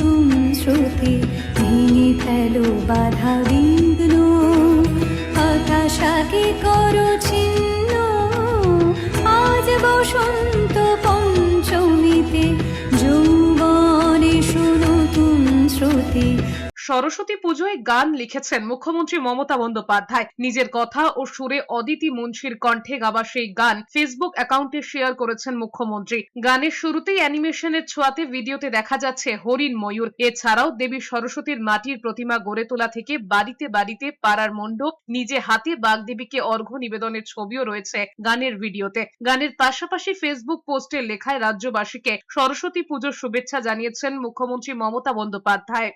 নতুন শ্রুতি ভেঙে ফেলো বাধা বিঘ্ন। হতাশাকে করো ছিন্ন। আজ বসন্ত পঞ্চমীতে যৌবনে শুনো তুম শ্রুতি সরস্বতী পুজোয় গান লিখেছেন মুখ্যমন্ত্রী মমতা বন্দ্যোপাধ্যায়। নিজের কথা ও সুরে অদিতি মুন্সির কণ্ঠে গাওয়া সেই গান ফেসবুক অ্যাকাউন্টে শেয়ার করেছেন মুখ্যমন্ত্রী। গানের শুরুতেই অ্যানিমেশনের ছোঁয়াতে ভিডিওতে দেখা যাচ্ছে হরিণ ময়ূর। এছাড়াও দেবী সরস্বতীর মাটির প্রতিমা গড়ে তোলা থেকে বাড়িতে বাড়িতে পাড়ার মণ্ডপ, নিজে হাতে বাগদেবীকে অর্ঘ্য নিবেদনের ছবিও রয়েছে গানের ভিডিওতে। গানের পাশাপাশি ফেসবুক পোস্টের লেখায় রাজ্যবাসীকে সরস্বতী পুজোর শুভেচ্ছা জানিয়েছেন মুখ্যমন্ত্রী মমতা বন্দ্যোপাধ্যায়।